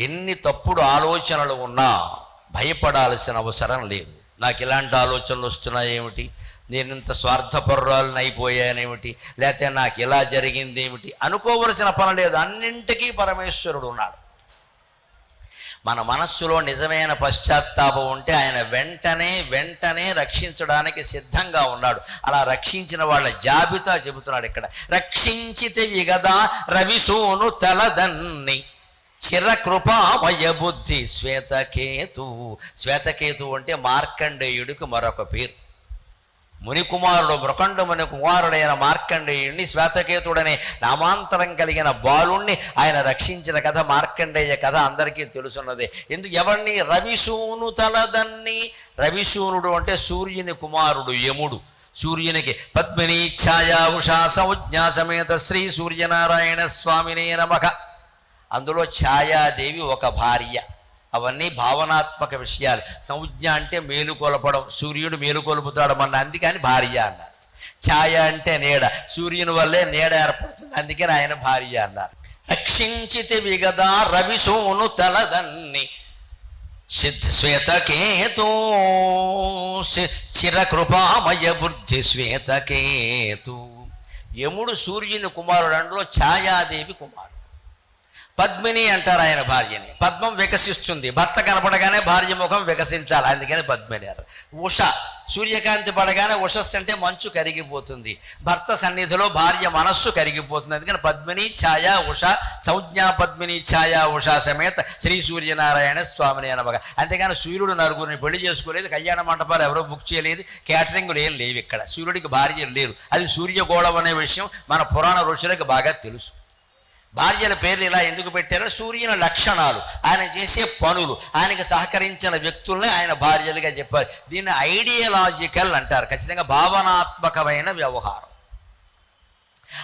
ఎన్ని తప్పుడు ఆలోచనలు ఉన్నా భయపడాల్సిన అవసరం లేదు. నాకు ఇలాంటి ఆలోచనలు వస్తున్నాయి ఏమిటి? నేను ఇంత స్వార్థపరురాలను అయిపోయానేమిటి లేకపోతే నాకు ఇలా జరిగింది ఏమిటి? అనుకోవలసిన పని లేదు. అన్నింటికీ పరమేశ్వరుడు ఉన్నాడు. మన మనస్సులో నిజమైన పశ్చాత్తాపం ఉంటే ఆయన వెంటనే వెంటనే రక్షించడానికి సిద్ధంగా ఉన్నాడు. అలా రక్షించిన వాళ్ళ జాబితా చెబుతున్నాడు ఇక్కడ. రక్షించితే ఇగదా రవిసోను తలదన్ని. చిరకృపామయ బుద్ధి శ్వేతకేతు. శ్వేతకేతు అంటే మార్కండేయుడికి మరొక పేరు. మునికుమారుడు మృకండు కుమారుడైన మార్కండేయుడిని శ్వేతకేతుడనే నామాంతరం కలిగిన బాలుణ్ణి ఆయన రక్షించిన కథ మార్కండేయ కథ అందరికీ తెలుసున్నదే. ఎందుకు ఎవరిని రవిసూను తలదన్ని. రవిసూనుడు అంటే సూర్యుని కుమారుడు యముడు. సూర్యునికి పద్మిని ఛాయా ఉషా సంజ్ఞా సమేత శ్రీ సూర్యనారాయణ స్వామినే నమః. అందులో ఛాయాదేవి ఒక భార్య. అవన్నీ భావనాత్మక విషయాలు. సంజ్ఞ అంటే మేలుకొలపడం సూర్యుడు మేలుకొలుపుతాడు మన అందుకని భార్య అన్నారు. ఛాయ అంటే నీడ. సూర్యుని వల్లే నీడ ఏర్పడుతుంది. అందుకని ఆయన భార్య అన్నారు. రక్షించితి విగదా రవిసోను తలదన్ని. సిద్ధ శ్వేతకేతు చిరకృపామయ బుద్ధి శ్వేతకేతు. యముడు సూర్యుని కుమారుడు అందులో ఛాయాదేవి కుమారుడు. పద్మిని అంటారు ఆయన భార్యని. పద్మం వికసిస్తుంది. భర్త కనపడగానే భార్య ముఖం వికసించాలి. అందుకని పద్మిని అంటారు. ఉష సూర్యకాంతి పడగానే ఉషస్సు అంటే మంచు కరిగిపోతుంది. భర్త సన్నిధిలో భార్య మనస్సు కరిగిపోతుంది. అందుకని పద్మిని ఛాయా ఉష సంజ్ఞా పద్మిని ఛాయా ఉష సమేత శ్రీ సూర్యనారాయణ స్వామిని అనబగా అంతేగాని సూర్యుడు నలుగురిని పెళ్ళి చేసుకోలేదు. కళ్యాణ మంటపాలు ఎవరో బుక్ చేయలేదు. క్యాటరింగ్లు ఏం లేవు ఇక్కడ. సూర్యుడికి భార్య లేరు. అది సూర్యగోళం అనే విషయం మన పురాణ ఋషులకు బాగా తెలుసు. భార్యల పేర్లు ఇలా ఎందుకు పెట్టారో? సూర్యుని లక్షణాలు. ఆయన చేసే పనులు. ఆయనకు సహకరించిన వ్యక్తుల్ని ఆయన భార్యలుగా చెప్పారు. దీన్ని ఐడియలాజికల్ అంటారు. ఖచ్చితంగా భావనాత్మకమైన వ్యవహారం.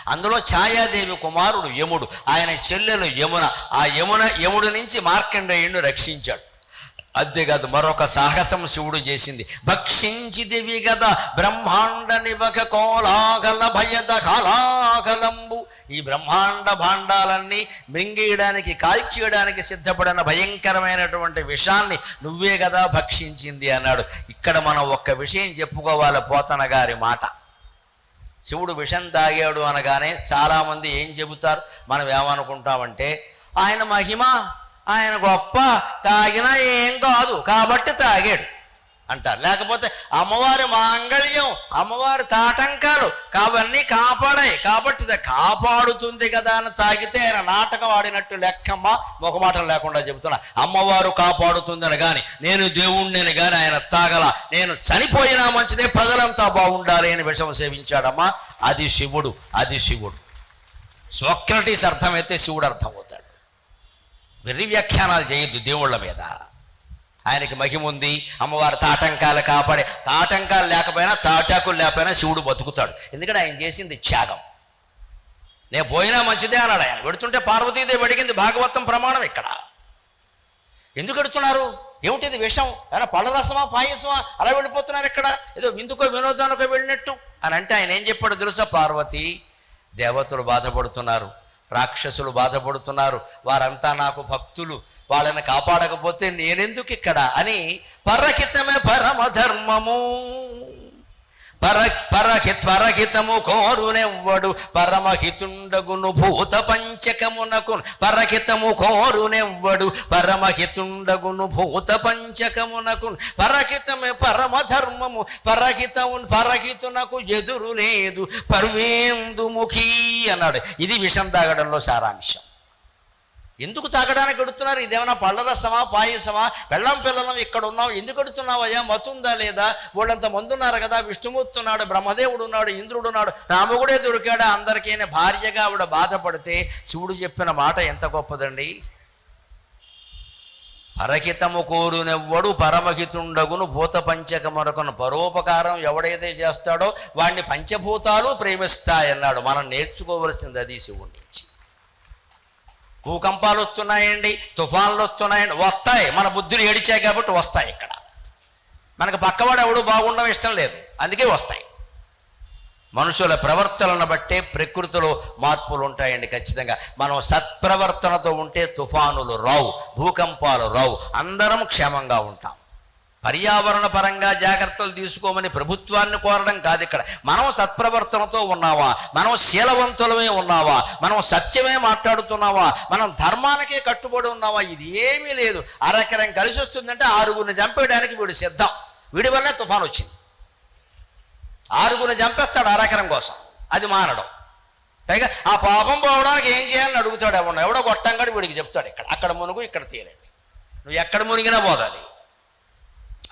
అందులో ఛాయాదేవి కుమారుడు యముడు. ఆయన చెల్లెలు యమున. ఆ యమున యముడు నుంచి మార్కండేయుడిని రక్షించాడు. అంతేకాదు మరొక సాహసం శివుడు చేసింది. భక్షించిదివి కదా బ్రహ్మాండ నివక కోలాగల భయద కాలాగలంబు ఈ బ్రహ్మాండ భాండాలన్నీ మృంగేయడానికి కాల్చేయడానికి సిద్ధపడిన భయంకరమైనటువంటి విషాన్ని నువ్వే కదా భక్షించింది అన్నాడు. ఇక్కడ మనం ఒక్క విషయం చెప్పుకోవాలి పోతన గారి మాట. శివుడు విషం తాగాడు అనగానే చాలామంది ఏం చెబుతారు? మనం ఏమనుకుంటామంటే ఆయన మహిమ ఆయన గొప్ప తాగినా ఏం కాదు కాబట్టి తాగాడు అంటారు. లేకపోతే అమ్మవారి మాంగళ్యం అమ్మవారి తాటంకాలు కావన్నీ కాపాడాయి. కాబట్టి ఇది కాపాడుతుంది కదా అని తాగితే ఆయన నాటకం ఆడినట్టు లెక్కమ్మ ముఖమాటం లేకుండా చెబుతున్నా. అమ్మవారు కాపాడుతుందని కానీ నేను దేవుణ్ణిని కానీ ఆయన తాగల నేను చనిపోయినా మంచిదే ప్రజలంతా బాగుండాలి అని విషం సేవించాడమ్మా. అది శివుడు అది శివుడు. సోక్రటీస్ అర్థమైతే శివుడు అర్థమవుతాడు. వెర్రి వ్యాఖ్యానాలు చేయొద్దు దేవుళ్ళ మీద. ఆయనకి మహిమ ఉంది అమ్మవారి తాటంకాలు కాపాడే తాటంకాలు లేకపోయినా తాటాకులు లేకపోయినా శివుడు బతుకుతాడు. ఎందుకంటే ఆయన చేసింది త్యాగం. నేను పోయినా మంచిదే అన్నాడు ఆయన. పెడుతుంటే పార్వతీదేవి అడిగింది భాగవతం ప్రమాణం ఇక్కడ. ఎందుకు ఎడుతున్నారు ఏమిటిది విషం? ఏమైనా పళ్ళ రసమా పాయసమా? అలా వెళ్ళిపోతున్నారు ఇక్కడ. ఏదో విందుకో వినోదానికో వెళ్ళినట్టు. అని అంటే ఆయన ఏం చెప్పాడు తెలుసా పార్వతి? దేవతలు బాధపడుతున్నారు. రాక్షసులు బాధపడుతున్నారు. వారంతా నాకు భక్తులు. వాళ్ళని కాపాడకపోతే నేనెందుకు ఇక్కడ అని పరహితమే పరమ ధర్మము పర పరహిత పరహితము కోరునెవ్వడు పరమహితుండగును భూత పంచకమునకు పరహితము కోరునెవ్వడు. పరమహితుండగును భూత పంచకమునకు పరహితమే పరమధర్మము. పరహితము పరహితునకు ఎదురు లేదు. పర్వేందుముఖీ అన్నాడు. ఇది విషం తాగడంలో సారాంశం. ఎందుకు తాగడానికి ఎడుతున్నారు ఇదేమైనా పళ్ళరసమా పాయసమా? పెళ్ళం పిల్లలం ఇక్కడ ఉన్నాం ఎందుకు ఎడుతున్నావయ్యా మతుందా లేదా? వాళ్ళంత మందున్నారు కదా విష్ణుమూర్తి ఉన్నాడు బ్రహ్మదేవుడు ఉన్నాడు ఇంద్రుడు ఉన్నాడు రాముగుడే దొరికాడా అందరికీ భార్యగా ఆవిడ బాధపడితే శివుడు చెప్పిన మాట ఎంత గొప్పదండి? పరహితము కోరునెవ్వడు పరమహితుండగును భూత పంచకమరకును పరోపకారం ఎవడైతే చేస్తాడో వాడిని పంచభూతాలు ప్రేమిస్తాయన్నాడు. మనం నేర్చుకోవలసింది అది శివుడి నుంచి. భూకంపాలు వస్తున్నాయండి తుఫాన్లు వస్తున్నాయండి వస్తాయి. మన బుద్ధులు ఏడిచాయి కాబట్టి వస్తాయి ఇక్కడ. మనకు పక్కవాడు ఎవడు బాగుండడం ఇష్టం లేదు. అందుకే వస్తాయి. మనుషుల ప్రవర్తనను బట్టే ప్రకృతిలో మార్పులు ఉంటాయండి ఖచ్చితంగా. మనం సత్ప్రవర్తనతో ఉంటే తుఫానులు రావు భూకంపాలు రావు. అందరం క్షేమంగా ఉంటాం. పర్యావరణ పరంగా జాగ్రత్తలు తీసుకోమని ప్రభుత్వాన్ని కోరడం కాదు ఇక్కడ. మనం సత్ప్రవర్తనతో ఉన్నావా? మనం శీలవంతులమే ఉన్నావా? మనం సత్యమే మాట్లాడుతున్నావా? మనం ధర్మానికే కట్టుబడి ఉన్నావా? ఇది ఏమీ లేదు. అరకరం కలిసి వస్తుందంటే ఆరుగురిని చంపేయడానికి వీడు సిద్ధం. వీడి వల్లే తుఫాన్ వచ్చింది. ఆరుగురిని చంపేస్తాడు అరకరం కోసం. అది మానడం పైగా ఆ పాపం పోవడానికి ఏం చేయాలని అడుగుతాడు ఎవడో. ఎవడో గొట్టంగాడు వీడికి చెప్తాడు ఇక్కడ. అక్కడ మునుగు ఇక్కడ తీరండి. నువ్వు ఎక్కడ మునిగినా పోదాది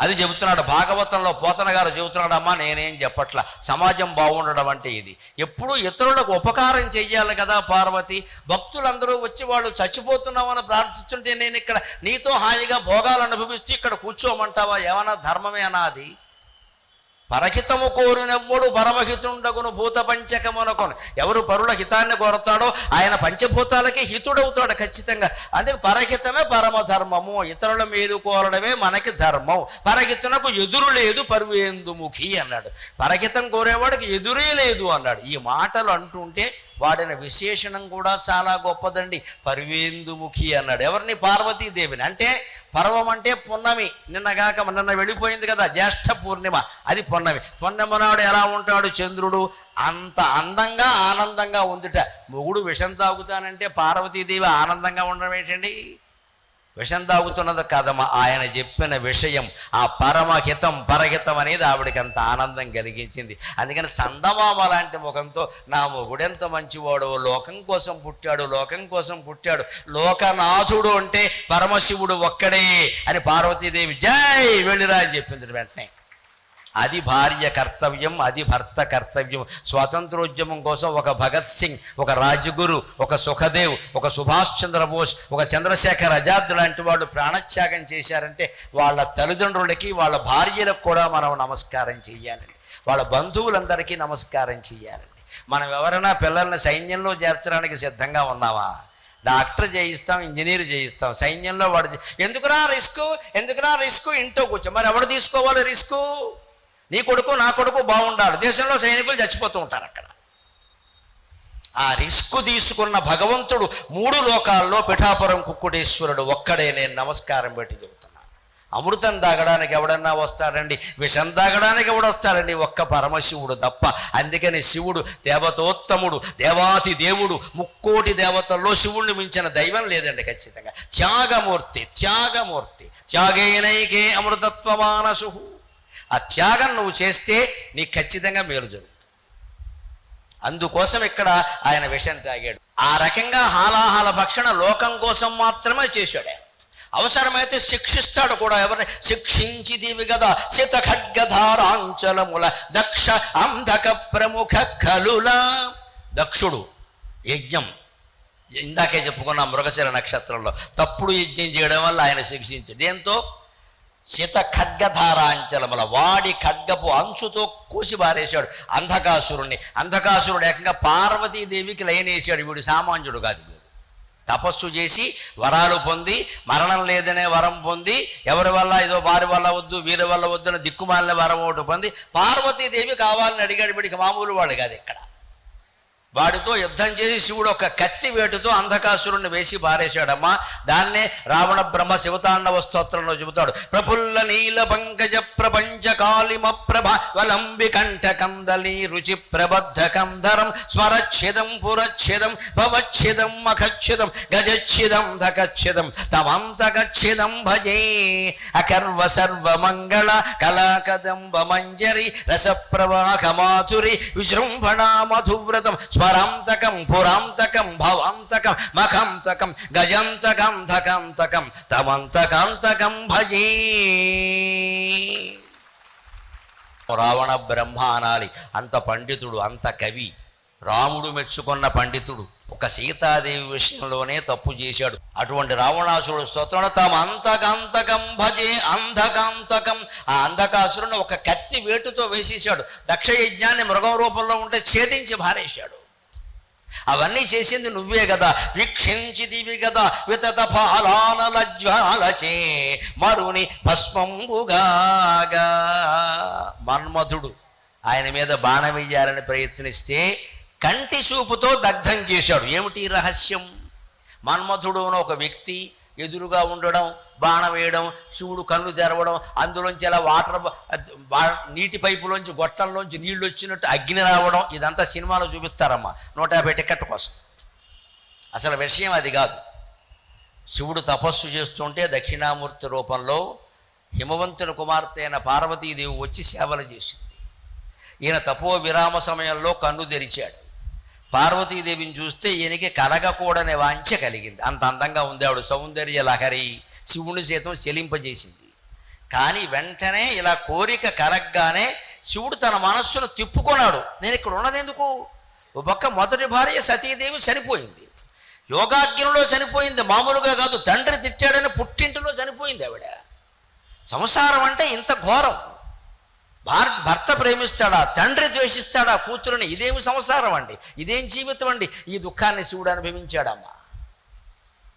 అది చెబుతున్నాడు భాగవతంలో పోతన గారు చెబుతున్నాడమ్మా నేనేం చెప్పట్ల? సమాజం బాగుండడం అంటే ఇది. ఎప్పుడూ ఇతరులకు ఉపకారం చెయ్యాలి కదా పార్వతి. భక్తులందరూ వచ్చి వాళ్ళు చచ్చిపోతున్నామని ప్రార్థిస్తుంటే నేను ఇక్కడ నీతో హాయిగా భోగాలు అనుభవిస్తూ ఇక్కడ కూర్చోమంటావా? ఏమన్నా ధర్మమేనా అది? పరహితము కోరినవ్వడు పరమహితుండగును భూత పంచకమునకొను ఎవరు పరుల హితాన్ని కోరతాడో ఆయన పంచభూతాలకి హితుడవుతాడు ఖచ్చితంగా. అందుకే పరహితమే పరమధర్మము. ఇతరుల మీద కోరడమే మనకి ధర్మం. పరహితనకు ఎదురు లేదు పరువేందుముఖి అన్నాడు. పరహితం కోరేవాడికి ఎదురే లేదు అన్నాడు. ఈ మాటలు అంటుంటే వాడిన విశేషణం కూడా చాలా గొప్పదండి. పరివేందుముఖి అన్నాడు. ఎవరిని? పార్వతీదేవిని. అంటే పర్వం అంటే పున్నమి. నిన్నగాక నిన్న వెళ్ళిపోయింది కదా జ్యేష్ఠ పూర్ణిమ. అది పున్నమి. పున్నమ నాడు ఎలా ఉంటాడు చంద్రుడు? అంత అందంగా ఆనందంగా ఉందిట. మొగుడు విషం తాగుతానంటే పార్వతీదేవి ఆనందంగా ఉండడం ఏంటండి? విషం తాగుతున్నది కాదమ్మా ఆయన చెప్పిన విషయం ఆ పరమహితం పరహితం అనేది ఆవిడకి అంత ఆనందం కలిగించింది. అందుకని చందమామ లాంటి ముఖంతో నా మొగుడెంత మంచివాడు లోకం కోసం పుట్టాడు లోకం కోసం పుట్టాడు లోకనాథుడు అంటే పరమశివుడు ఒక్కడే అని పార్వతీదేవి జై వెళ్ళిరా అని చెప్పింది వెంటనే. అది భార్య కర్తవ్యం అది భర్త కర్తవ్యం. స్వాతంత్రోద్యమం కోసం ఒక భగత్ సింగ్ ఒక రాజగురు ఒక సుఖదేవ్ ఒక సుభాష్ చంద్రబోస్ ఒక చంద్రశేఖర్ ఆజాద్ లాంటి వాళ్ళు ప్రాణత్యాగం చేశారంటే వాళ్ళ తల్లిదండ్రులకి వాళ్ళ భార్యలకు కూడా మనం నమస్కారం చేయాలండి వాళ్ళ బంధువులందరికీ నమస్కారం చేయాలండి మనం ఎవరైనా పిల్లల్ని సైన్యంలో చేర్చడానికి సిద్ధంగా ఉన్నావా డాక్టర్ చేయిస్తాం ఇంజనీర్ చేయిస్తాం సైన్యంలో వాడు ఎందుకురా రిస్క్? ఎందుకురా రిస్క్? ఇంట్లో కూర్చో. మరి ఎవడు తీసుకోవాలి రిస్క్? నీ కొడుకు నా కొడుకు బాగుండాలి. దేశంలో సైనికులు చచ్చిపోతూ ఉంటారు అక్కడ. ఆ రిస్క్ తీసుకున్న భగవంతుడు మూడు లోకాల్లో పిఠాపురం కుక్కుడేశ్వరుడు ఒక్కడే నేను నమస్కారం పెట్టి చెబుతున్నాను అమృతం తాగడానికి ఎవడన్నా వస్తారండి? విషం తాగడానికి ఎవడొస్తారండి ఒక్క పరమశివుడు తప్ప. అందుకని శివుడు దేవతోత్తముడు దేవాతి దేవుడు ముక్కోటి దేవతల్లో శివుణ్ణి మించిన దైవం లేదండి ఖచ్చితంగా. త్యాగమూర్తి త్యాగమూర్తి. త్యాగేనైకే అమృతత్వమానసు. ఆ త్యాగం నువ్వు చేస్తే నీకు ఖచ్చితంగా మేలు జరుగుతుంది అందుకోసం ఇక్కడ ఆయన విషం తాగాడు. ఆ రకంగా హాలాహాల భక్షణ లోకం కోసం మాత్రమే చేశాడు ఆయన. అవసరమైతే శిక్షిస్తాడు కూడా ఎవరిని? శిక్షించిదివి కదా శిత ఖడ్గధారాంచలముల దక్ష అంధక ప్రముఖ కలుల దక్షుడు యజ్ఞం. ఇందాకే చెప్పుకున్న మృగశిర నక్షత్రంలో. తప్పుడు యజ్ఞం చేయడం వల్ల ఆయన శిక్షించాడు. దేంతో? శిత ఖడ్గధారాంచలముల వాడి ఖడ్గపు అంచుతో కోసి బారేశాడు. అంధకాసురుణ్ణి. అంధకాసురుడు ఏకంగా పార్వతీదేవికి లయనేశాడు. వీడు సామాన్యుడు కాదు వీడు. తపస్సు చేసి వరాలు పొంది మరణం లేదనే వరం పొంది ఎవరి వల్ల? ఏదో వారి వల్ల వద్దు వీరి వల్ల వద్దు అని దిక్కుమాలిన వరం ఒకటి పొంది పార్వతీదేవి కావాలని అడిగాడు. వీడికి మామూలు వాడు కాదు ఇక్కడ. వాడితో యుద్ధం చేసి శివుడు ఒక కత్తి వేటుతో అంధకాసురుణ్ణి వేసి పారేశాడమ్మా. దాన్నే రావణ బ్రహ్మ శివతాండవ స్తోత్రంలో చెబుతాడు. ప్రఫుల్ల నీల పంకజ ప్రపంచ కాళిమ ప్రభ వలంబి కంఠ కందలి రుచి ప్రబద్ధ కంధరం స్మరచ్ఛిదం పురచ్ఛిదం భవచ్ఛిదం అఖచ్ఛిదం గజచ్ఛిదం ధకచ్ఛిదం తమంతకచ్ఛిదం భజే అకర్వ సర్వమంగళ కళాకదంబ మంజరి రసప్రవాహ మాధురి విజృంభణా మధువ్రతం పురాంతకం భవాంతకం మఖాంతకం గజంతకం ధకాంతకం తమంతకాంతకం భజే రావణ బ్రహ్మ అనాలి అంత పండితుడు అంత కవి రాముడు మెచ్చుకున్న పండితుడు ఒక సీతాదేవి విషయంలోనే తప్పు చేశాడు. అటువంటి రావణాసురుడు స్తోత్రం తమ అంతకంతకం భజే అంధకాంతకం ఆ అంధకాసురుని ఒక కత్తి వేటుతో వేసేశాడు. దక్ష యజ్ఞాన్ని మృగం రూపంలో ఉంటే ఛేదించి భారేశాడు అవన్నీ చేసింది నువ్వే కదా. వీక్షించితివి కదా. వితత ఫలానల జ్వాలచే మరుని భస్మంబుగాగా. మన్మధుడు ఆయన మీద బాణం వేయాలని ప్రయత్నిస్తే కంటి చూపుతో దగ్ధం చేశాడు. ఏమిటి రహస్యం? మన్మధుడు అని ఒక వ్యక్తి ఎదురుగా ఉండడం బాణం వేయడం శివుడు కన్ను తెరవడం అందులోంచి ఇలా వాటర్ నీటి పైపులోంచి గొట్టంలోంచి నీళ్ళు వచ్చినట్టు అగ్ని రావడం ఇదంతా సినిమాలో చూపిస్తారమ్మా. నూట యాభై టికెట్ కోసం. అసలు విషయం అది కాదు. శివుడు తపస్సు చేస్తుంటే దక్షిణామూర్తి రూపంలో హిమవంతుని కుమార్తె అయిన పార్వతీదేవి వచ్చి సేవలు చేసింది. ఈయన తపో విరామ సమయంలో కన్ను తెరిచాడు. పార్వతీదేవిని చూస్తే ఈయనకి కలగకూడని వాంఛ కలిగింది. అంత అందంగా ఉంది ఆవిడ సౌందర్య లహరి. శివుని చేతం చెలింపజేసింది. కానీ వెంటనే ఇలా కోరిక కరగ్గానే శివుడు తన మనస్సును తిప్పుకున్నాడు. నేను ఇక్కడ ఉన్నదెందుకు ఓ ఒక మొదటి భార్య సతీదేవి చనిపోయింది. యోగాగ్నిలో చనిపోయింది. మామూలుగా కాదు తండ్రి తిట్టాడని పుట్టింటిలో చనిపోయింది ఆవిడ. సంసారం అంటే ఇంత ఘోరం. భార్ భర్త ప్రేమిస్తాడా? తండ్రి ద్వేషిస్తాడా? కూతురుని ఇదేమి సంసారం అండి? ఇదేం జీవితం అండి? ఈ దుఃఖాన్ని శివుడు అనుభవించాడమ్మా.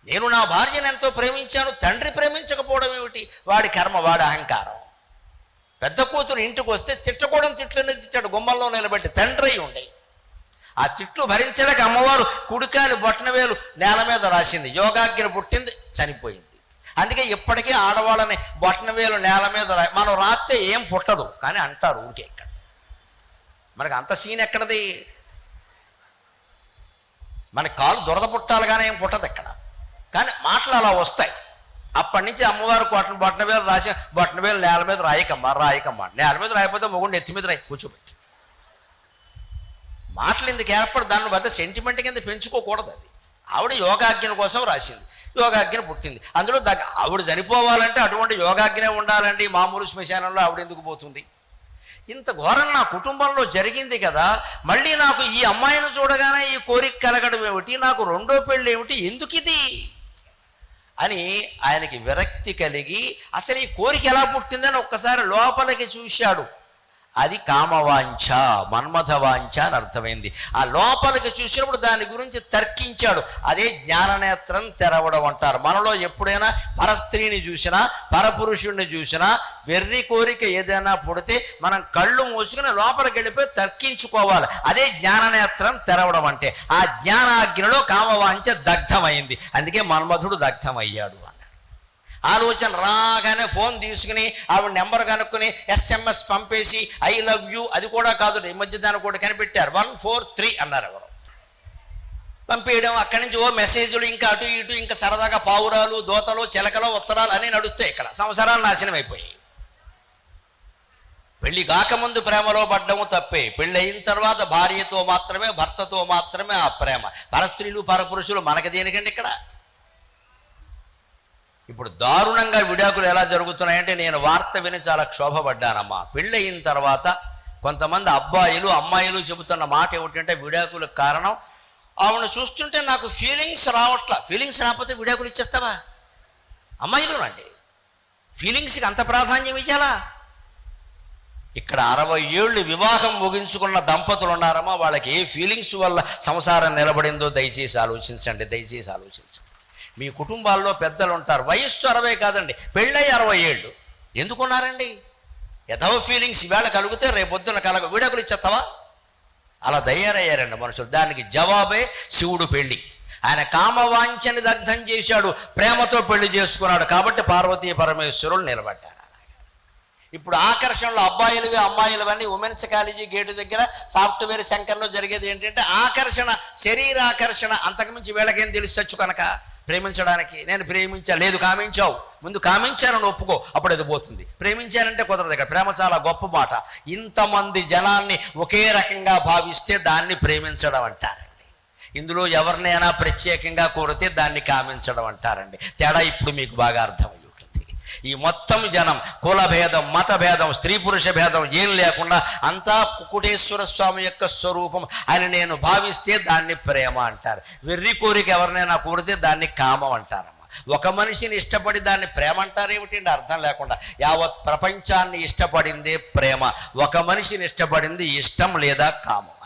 నేను నా భార్యను ఎంతో ప్రేమించాను తండ్రి ప్రేమించకపోవడం ఏమిటి? వాడి కర్మ వాడి అహంకారం. పెద్ద కూతురు ఇంటికి వస్తే తిట్టకూడదు తిట్లనే తిట్టాడు? గుమ్మల్లో నిలబెట్టి తండ్రి ఉండే. ఆ తిట్లు భరించలేక అమ్మవారు కుడికాని బొట్టనవేలు నేల మీద రాసింది. యోగాగ్ని పుట్టింది చనిపోయింది. అందుకే ఇప్పటికీ ఆడవాళ్ళని బొట్టనవేలు నేల మీద రా మనం రాస్తే ఏం పుట్టదు. కానీ అంటారు ఊరికే ఇక్కడ. మనకు అంత సీన్ ఎక్కడది? మన కాలు దురద పుట్టాలి కానీ ఏం పుట్టదు ఎక్కడ? కానీ మాటలు అలా వస్తాయి. అప్పటి నుంచి అమ్మవారు కొట్టిన బొట్టన వేలు రాసి బొట్టన మీద నేల మీద రాయకమ్మా రాయకమ్మా. నేల మీద రాయకపోతే మొగుడు ఎత్తి మీద రాయి కూర్చోబెట్టి. మాటలు ఎందుకు ఏర్పడి దాన్ని పెద్ద సెంటిమెంట్ కింద పెంచుకోకూడదు అది. ఆవిడ యోగాజ్ఞని కోసం రాసింది. యోగాజ్ఞ పుట్టింది. అందులో దగ్గ ఆవిడ చనిపోవాలంటే అటువంటి యోగాజ్ఞే ఉండాలండి. మామూలు శ్మశానంలో ఆవిడ ఎందుకు పోతుంది? ఇంత ఘోరం నా కుటుంబంలో జరిగింది కదా. మళ్ళీ నాకు ఈ అమ్మాయిని చూడగానే ఈ కోరిక కలగడం ఏమిటి? నాకు రెండో పెళ్ళి ఏమిటి ఎందుకు ఇది అని ఆయనకి విరక్తి కలిగి అసలు ఈ కోరిక ఎలా పుట్టిందని ఒక్కసారి లోపలికి చూశాడు. అది కామవాంఛ మన్మథవాంఛ అని అర్థమైంది. ఆ లోపలికి చూసినప్పుడు దాని గురించి తర్కించాడు. అదే జ్ఞాననేత్రం తెరవడం అంటారు. మనలో ఎప్పుడైనా పరస్త్రీని చూసినా పరపురుషుణ్ణి చూసినా వెర్రి కోరిక ఏదైనా పుడితే మనం కళ్ళు మూసుకుని లోపలికి వెళ్ళిపోయి తర్కించుకోవాలి. అదే జ్ఞాననేత్రం తెరవడం అంటే ఆ జ్ఞానాగ్నిలో కామవాంఛ దగ్ధమైంది. అందుకే మన్మధుడు దగ్ధమయ్యాడు అన్నాడు ఆలోచన రాగానే ఫోన్ తీసుకుని ఆవిడ నెంబర్ కనుక్కొని ఎస్ఎంఎస్ పంపేసి ఐ లవ్ యూ అది కూడా కాదు ఈ మధ్య దాన్ని కూడా కనిపెట్టారు. వన్ ఫోర్ త్రీ అన్నారు ఎవరు. పంపేయడం అక్కడి నుంచి ఓ మెసేజ్లు ఇంకా అటు ఇటు ఇంకా సరదాగా పావురాలు దోతలు చిలకలు ఉత్తరాలు అన్నీ నడుస్తాయి ఇక్కడ. సంవత్సరాలు నాశనం అయిపోయాయి. పెళ్ళి కాకముందు ప్రేమలో పడ్డము తప్పే. పెళ్ళి అయిన తర్వాత భార్యతో మాత్రమే భర్తతో మాత్రమే ఆ ప్రేమ. పరస్త్రీలు పరపురుషులు మనకి దేనికండి ఇక్కడ? ఇప్పుడు దారుణంగా విడాకులు ఎలా జరుగుతున్నాయంటే నేను వార్త విని చాలా క్షోభపడ్డానమ్మా. పెళ్ళయిన తర్వాత కొంతమంది అబ్బాయిలు అమ్మాయిలు చెబుతున్న మాట ఏమిటంటే విడాకులకు కారణం. ఆవిడ చూస్తుంటే నాకు ఫీలింగ్స్ రావట్లా. ఫీలింగ్స్ రాకపోతే విడాకులు ఇచ్చేస్తావా? అమ్మాయిలు రండి. ఫీలింగ్స్కి అంత ప్రాధాన్యం ఇచ్చాలా ఇక్కడ అరవై ఏళ్ళు వివాహం ముగించుకున్న దంపతులు ఉన్నారమ్మా. వాళ్ళకి ఏ ఫీలింగ్స్ వల్ల సంసారం నిలబడిందో దయచేసి ఆలోచించండి దయచేసి ఆలోచించండి. మీ కుటుంబాల్లో పెద్దలు ఉంటారు. వయస్సు అరవై కాదండి పెళ్ళై అరవై ఏళ్ళు. ఎందుకున్నారండి? ఎదవ ఫీలింగ్స్ ఈవేళ కలిగితే రేపొద్దున కలగ విడాకులు ఇచ్చేస్తావా? అలా తయారయ్యారండి మనుషులు. దానికి జవాబే శివుడు పెళ్ళి. ఆయన కామవాంఛని దగ్ధం చేశాడు ప్రేమతో పెళ్ళి చేసుకున్నాడు కాబట్టి పార్వతీ పరమేశ్వరులు నిలబడ్డారు ఇప్పుడు ఆకర్షణలో అబ్బాయిలవి అమ్మాయిలవన్నీ ఉమెన్స్ కాలేజీ గేటు దగ్గర సాఫ్ట్వేర్ శంకర్లో జరిగేది ఏంటంటే ఆకర్షణ శరీర ఆకర్షణ అంతకుమించి వీళ్ళకేం తెలుసు కనుక? ప్రేమించడానికి. నేను ప్రేమించలేదు కామించావు. ముందు కామించానని ఒప్పుకో అప్పుడు అది పోతుంది. ప్రేమించారంటే కుదరదు ఇక్కడ ప్రేమ చాలా గొప్ప మాట. ఇంతమంది జనాన్ని ఒకే రకంగా భావిస్తే దాన్ని ప్రేమించడం అంటారండి. ఇందులో ఎవరినైనా ప్రత్యేకంగా కోరితే దాన్ని కామించడం అంటారండి. తేడా ఇప్పుడు మీకు బాగా అర్థమై ఈ మొత్తం జనం కుల భేదం మత భేదం స్త్రీ పురుష భేదం ఏం లేకుండా అంతా కుకుటేశ్వర స్వామి యొక్క స్వరూపం అని నేను భావిస్తే దాన్ని ప్రేమ అంటారు. వెర్రి కోరిక ఎవరినైనా కోరితే దాన్ని కామం అంటారు ఒక మనిషిని ఇష్టపడి దాన్ని ప్రేమ అంటారు ఏమిటండి? అర్థం లేకుండా. యావత్ ప్రపంచాన్ని ఇష్టపడిందే ప్రేమ. ఒక మనిషిని ఇష్టపడింది ఇష్టం లేదా కామం.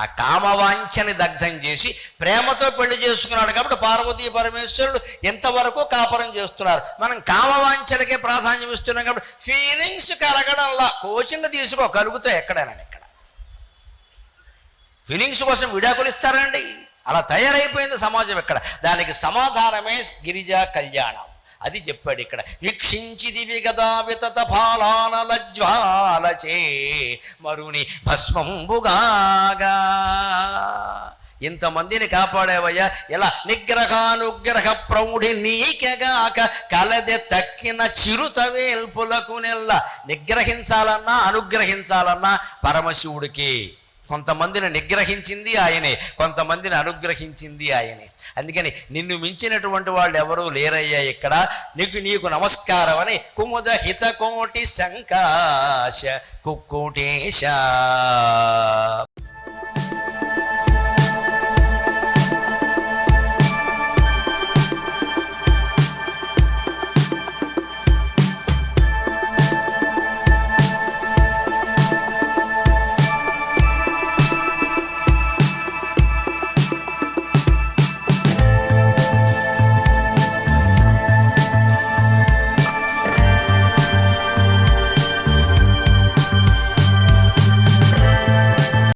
ఆ కామవాంఛని దగ్ధం చేసి ప్రేమతో పెళ్ళి చేసుకున్నాడు కాబట్టి పార్వతీ పరమేశ్వరుడు ఎంతవరకు కాపురం చేస్తున్నారు? మనం కామవాంఛలకే ప్రాధాన్యం ఇస్తున్నాం కాబట్టి ఫీలింగ్స్ కలగడంలా. కోచింగ్ తీసుకో కలుగుతాయి ఎక్కడైనా ఇక్కడ. ఫీలింగ్స్ కోసం విడాకులు ఇస్తారండి. అలా తయారైపోయింది సమాజం ఇక్కడ. దానికి సమాధానమే గిరిజా కళ్యాణం. అది చెప్పాడు ఇక్కడ. వీక్షించిదివి కదా వితత ఫాలానల జ్వాలచే మరుని భస్మంబుగాగా. ఇంతమందిని కాపాడేవయ్యా. ఎలా? నిగ్రహానుగ్రహ ప్రౌఢి నీకెగాక కలదె తక్కిన చిరుత వేల్పులకు నెల్ల. నిగ్రహించాలన్నా అనుగ్రహించాలన్నా పరమశివుడికి కొంతమందిని నిగ్రహించింది ఆయనే. కొంతమందిని అనుగ్రహించింది ఆయనే. అందుకని నిన్ను మించినటువంటి వాళ్ళు ఎవరూ లేరయ్యా ఇక్కడ. నీకు నీకు నమస్కారం అని కుముద హిత కోటి సంకాశ కుక్కుటేశ.